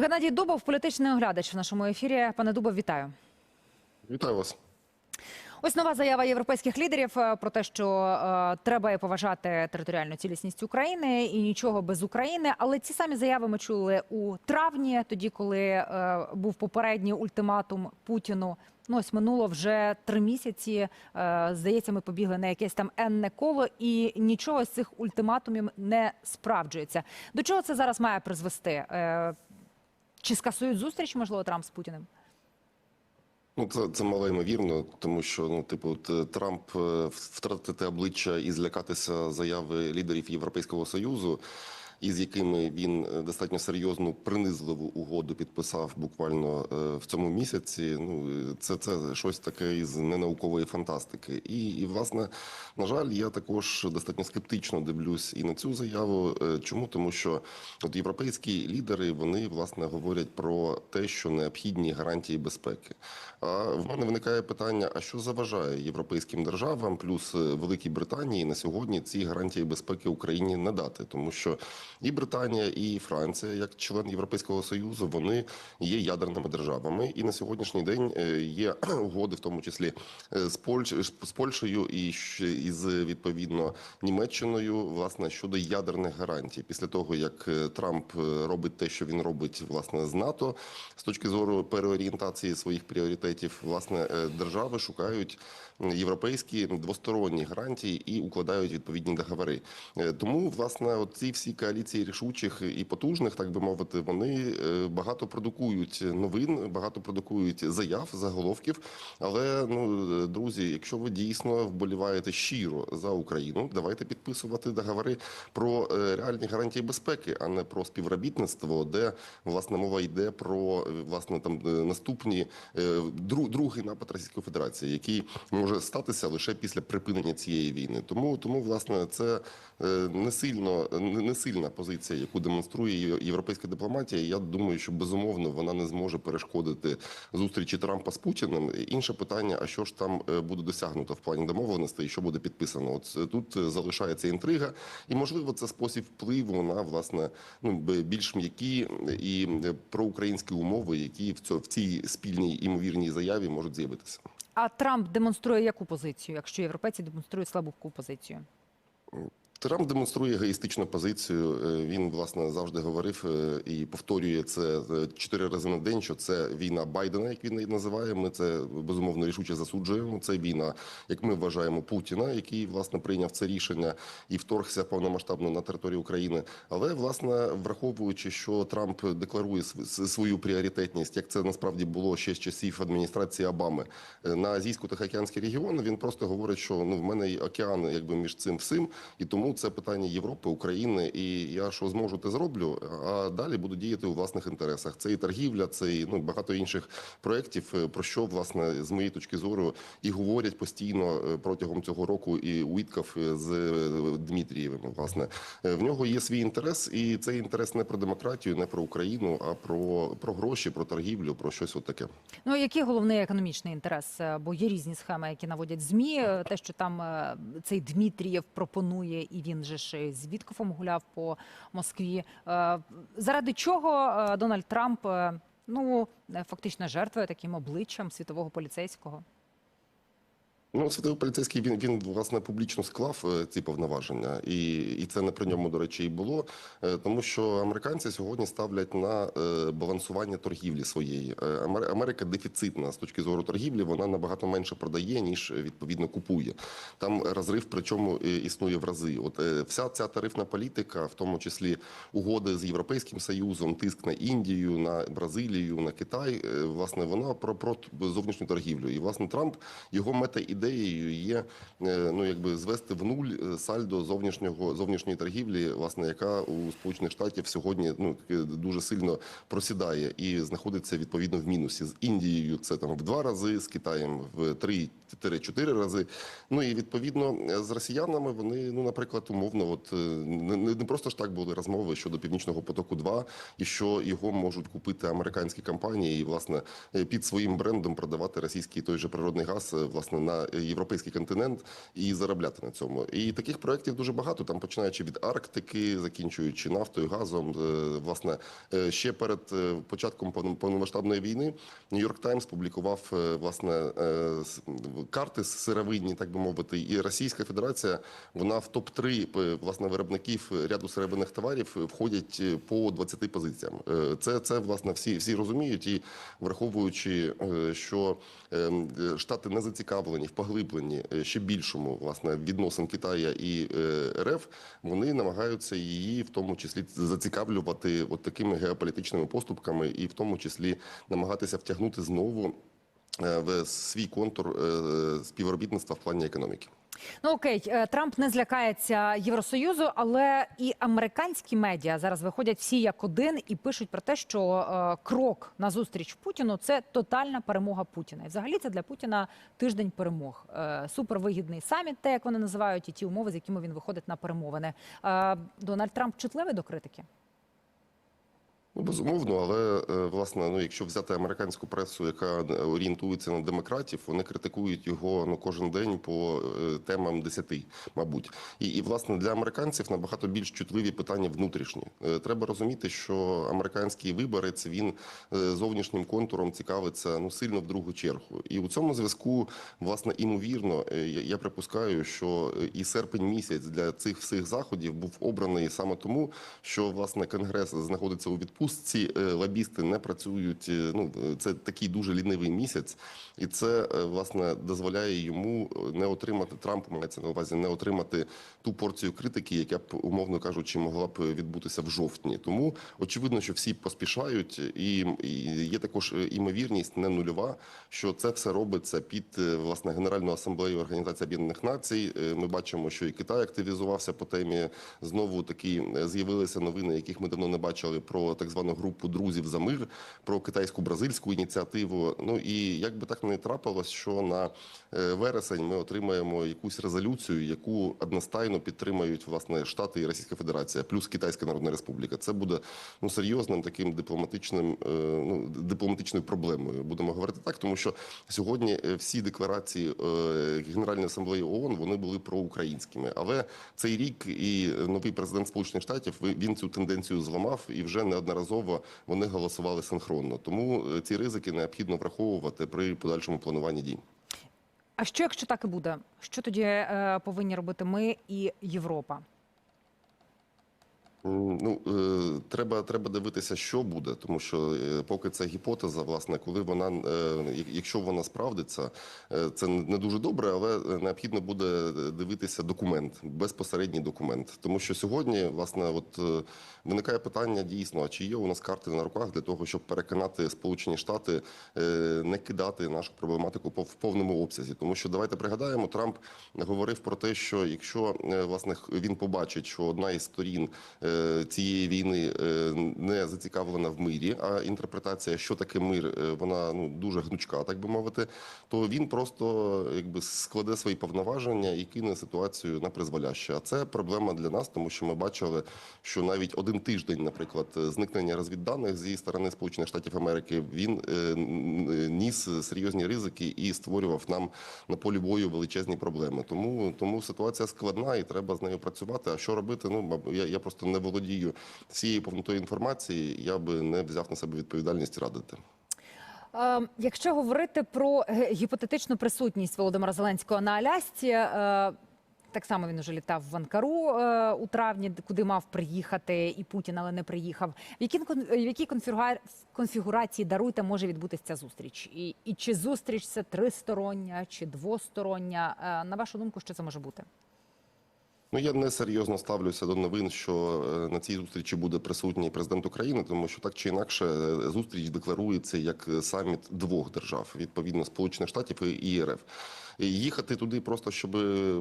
Геннадій Дубов, політичний оглядач в нашому ефірі. Пане Дубов, вітаю. Вітаю вас. Ось нова заява європейських лідерів е, про те, що е, треба поважати територіальну цілісність України і нічого без України. Але ці самі заяви ми чули у травні, тоді коли е, був попередній ультиматум Путіну. Ну ось минуло вже три місяці. Е, здається, ми побігли на якесь там енне коло, і нічого з цих ультиматумів не справджується. До чого це зараз має призвести? Е, чи скасують зустріч, можливо, Трамп з Путіним? Ну, це, це мало ймовірно, тому що ну, типу, е, Трамп е, втратити обличчя і злякатися заяви лідерів Європейського союзу, із якими він е, достатньо серйозну принизливу угоду підписав буквально е, в цьому місяці. Ну е, це, це щось таке із ненаукової фантастики. І, і власне, на жаль, я також достатньо скептично дивлюсь і на цю заяву. Чому тому, що от європейські лідери вони власне говорять про те, що необхідні гарантії безпеки. А в мене виникає питання: а що заважає європейським державам, плюс Великій Британії на сьогодні ці гарантії безпеки Україні надати, тому що і Британія, і Франція, як член Європейського союзу, вони є ядерними державами, і на сьогоднішній день е, є угоди, в тому числі е, з Польщ з Польщею і із відповідно Німеччиною, власне щодо ядерних гарантій. Після того як е, Трамп робить те, що він робить власне з НАТО, з точки зору переорієнтації своїх пріоритетів, власне держави шукають європейські двосторонні гарантії і укладають відповідні договори. Тому власне от ці всі коаліції рішучих і потужних, так би мовити, вони е, багато продукують новин, багато продукують заяв, заголовків. Але ну е, друзі, якщо ви дійсно вболіваєте щиро за Україну, давайте підписувати договори про е, реальні гарантії безпеки, а не про співробітництво, де власне мова йде про власне там наступні другий напад Російської Федерації, який може статися лише після припинення цієї війни. Тому тому власне це не сильно не не сильна позиція, яку демонструє європейська дипломатія. Я думаю, що безумовно вона не зможе перешкодити зустрічі Трампа з Путіним. Інше питання: а що ж там е, буде досягнуто в плані домовленостей, і що буде підписано? От е, тут е, залишається інтрига, і можливо це спосіб впливу на власне ну більш м'які і проукраїнські умови, які в цьо- в цій спільній імовірній заяві можуть з'явитися. А Трамп демонструє яку позицію, якщо європейці демонструють слабку позицію? Трамп демонструє егоїстичну позицію. Е, Він власне завжди говорив е, і повторює це е, чотири рази на день. Що це війна Байдена, як він її називає. Ми це безумовно рішуче засуджуємо. Це війна, як ми вважаємо, Путіна, який власне прийняв це рішення і вторгся повномасштабно на територію України. Але власне враховуючи, що Трамп декларує свою пріоритетність, як це насправді було ще з часів адміністрації Обами на азійсько-тихоокеанський регіон. Він просто говорить, що ну в мене океан, якби між цим всім, і тому це питання Європи, України, і я що зможу, те зроблю. А далі буду діяти у власних інтересах. Це і торгівля, це і ну багато інших проєктів, е, про що власне з моєї точки зору і говорять постійно е, протягом цього року і Уітков е, з Дмитрієвим. Власне в нього є свій інтерес, і цей інтерес не про демократію, не про Україну, а про, про гроші, про торгівлю, про щось от таке. Ну який головний економічний інтерес? Бо є різні схеми, які наводять змі. Те, що там цей Дмитрієв пропонує, і він же ж і з Віткофом гуляв по Москві. Е, Заради чого е, Дональд Трамп е, ну е, фактично жертвує таким обличчям світового поліцейського? Ну, світовий поліцейський він він власне публічно склав е, ці повноваження, і, і це не при ньому, до речі, і було, е, тому що американці сьогодні ставлять на е, балансування торгівлі своєї. Америка дефіцитна з точки зору торгівлі, вона набагато менше продає, ніж відповідно купує. Там розрив, причому існує в рази. От вся ця тарифна політика, в тому числі угоди з Європейським Союзом, тиск на Індію, на Бразилію, на Китай, власне, вона про, про зовнішню торгівлю. І власне Трамп його мета ідеєю є е, ну якби звести в нуль е, сальдо зовнішнього зовнішньої торгівлі, власне, яка у Сполучених Штатів сьогодні ну дуже сильно просідає і знаходиться відповідно в мінусі з Індією. Це там в два рази, з Китаєм в три. 4 рази. Ну і відповідно з росіянами вони, ну наприклад, умовно, от е, не, не просто ж так були розмови щодо північного потоку 2 і що його можуть купити американські компанії, і власне е, під своїм брендом продавати російський той же природний газ, е, власне, на європейський континент і заробляти на цьому. І таких проєктів дуже багато. Там починаючи від Арктики, закінчуючи нафтою, газом. Е, Власне, е, ще перед е, початком повномасштабної війни Нью-Йорк Таймс публікував власне карти сировинні, так би мовити, і Російська Федерація вона в топ 3 власне виробників ряду сировинних товарів входять по 20 позиціям. Це це власне всі всі розуміють, і враховуючи, що е, е, штати не зацікавлені в поглибленні е, ще більшому власне відносин Китая і е, РФ, вони намагаються її в тому числі зацікавлювати от такими геополітичними поступками, і в тому числі намагатися втягнути знову в свій контур е, співробітництва в плані економіки. Ну окей, е, Трамп не злякається Євросоюзу, але і американські медіа зараз виходять всі як один і пишуть про те, що е, крок на зустріч Путіну це тотальна перемога Путіна. І взагалі це для Путіна тиждень перемог. Е, супервигідний саміт, те як вони називають, і ті умови, з якими він виходить на перемовини. Е, Дональд Трамп чутливий до критики. Ну, безумовно, але е, власне, ну якщо взяти американську пресу, яка е, орієнтується на демократів, вони критикують його ну кожен день по е, темам десяти, мабуть. І, і власне для американців набагато більш чутливі питання внутрішні. Треба розуміти, що американський виборець він зовнішнім контуром цікавиться ну сильно в другу чергу. І у цьому зв'язку, власне, імовірно, я, припускаю, що і серпень місяць для цих всіх заходів був обраний саме тому, що власне конгрес знаходиться у відпустці, е, лобісти не працюють. е, Ну е, це такий дуже лінивий місяць, і це власне дозволяє йому не отримати Трампу, мається на увазі не отримати ту порцію критики, яка б умовно кажучи, могла б відбутися в жовтні. Тому очевидно, що всі поспішають, і, є також імовірність не нульова, що це все робиться під власне Генеральну асамблею Організації Об'єднаних Націй. Ми бачимо, що і Китай активізувався по темі. Знову такі е, з'явилися новини, яких ми давно не бачили про так звану групу друзів за мир, про китайсько-бразильську ініціативу. Ну і як би так не трапилось, що на е, вересень ми отримаємо якусь резолюцію, яку одностайно підтримають власне Штати і Російська Федерація, плюс Китайська Народна Республіка. Це буде ну серйозним таким дипломатичним е, ну дипломатичною проблемою. Будемо говорити так, тому що сьогодні е, всі декларації Генеральної асамблеї ООН вони були проукраїнськими. Але цей рік і новий президент Сполучених Штатів він цю тенденцію зламав і вже неодноразово вони голосували синхронно. Тому е, ці ризики необхідно враховувати при подальшому плануванні дій. А що якщо так і буде? Що тоді е, повинні робити ми і Європа? Ну е, треба, треба дивитися, що буде, тому що е, поки це гіпотеза, власне, коли вона е, якщо вона справдиться, це не дуже добре, але необхідно буде дивитися документ, безпосередній документ. Тому що сьогодні, власне, от виникає питання дійсно: а чи є у нас карти на руках для того, щоб переконати Сполучені Штати не кидати нашу проблематику в повному обсязі? Тому що давайте пригадаємо, Трамп говорив про те, що якщо власне він побачить, що одна із сторін цієї війни е, не зацікавлена в мирі, а інтерпретація, що таке мир, е, вона ну дуже гнучка, так би мовити, то він просто якби складе свої повноваження і кине ситуацію на призволяще. А це проблема для нас, тому що ми бачили, що навіть один тиждень, наприклад, зникнення розвідданих зі сторони Сполучених Штатів Америки, він е, ніс серйозні ризики і створював нам на полі бою величезні проблеми. Тому тому ситуація складна і треба з нею працювати. А що робити? Ну я, я просто не володію всією повнотою інформації. Я би не взяв на себе відповідальність радити. Е, Якщо говорити про е, гіпотетичну присутність Володимира Зеленського на Алясці, е, так само він уже літав в Анкару у травні, куди мав приїхати і Путін, але не приїхав. В якій в якій конфігурації даруйте може відбутися ця зустріч? І, і чи зустріч це тристороння, чи двостороння? На вашу думку, що це може бути? Ну я не серйозно ставлюся до новин, що е, на цій зустрічі буде присутній президент України, тому що так чи інакше е, зустріч декларується як е, саміт двох держав, відповідно Сполучених Штатів і ЄРФ. Їхати туди просто щоб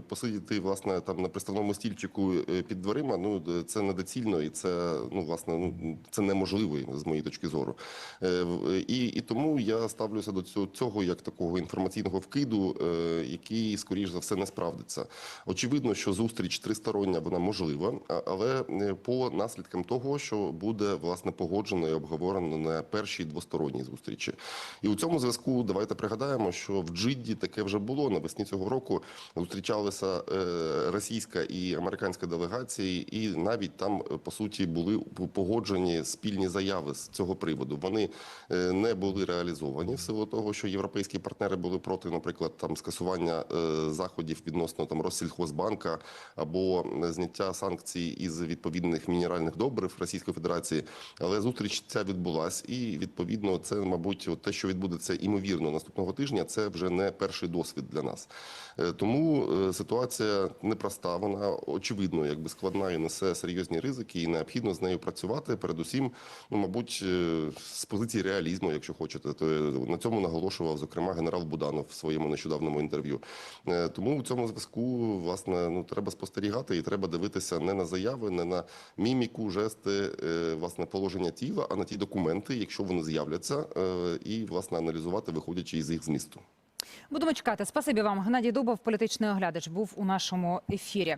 посидіти власне там на приставному стільчику е, під дверима. Ну е, це недоцільно і це ну власне ну це неможливо з моєї точки зору. Е, І, і тому я ставлюся до цього, цього як такого інформаційного вкиду, е, який скоріш за все не справдиться. Очевидно, що зустріч тристороння вона можлива, але е, по наслідкам того, що буде власне погоджено і обговорено на першій двосторонній зустрічі. І у цьому зв'язку давайте пригадаємо, що в Джидді таке вже було. Навесні цього року зустрічалися е, російська і американська делегації, і навіть там е, по суті були погоджені спільні заяви з цього приводу. Вони е, не були реалізовані в силу того, що європейські партнери були проти, наприклад, там скасування заходів відносно там Россельхозбанка або зняття санкцій із відповідних мінеральних добрив Російської Федерації. Але зустріч ця відбулась, і відповідно це, мабуть, те, що відбудеться імовірно наступного тижня, це вже не перший досвід для нас. Е, Тому е, ситуація непроста, вона очевидно, якби складна і несе серйозні ризики, і необхідно з нею працювати. Передусім, ну мабуть, е, з позиції реалізму, якщо хочете, то на цьому наголошував зокрема генерал Буданов в своєму нещодавному інтерв'ю. Тому в цьому зв'язку власне ну треба спостерігати і треба дивитися не на заяви, не на міміку, жести, власне, положення тіла, а на ті документи, якщо вони з'являться, і власне аналізувати, виходячи із їх змісту. Будемо чекати. Спасибі вам. Геннадій Дубов, політичний оглядач, був у нашому ефірі.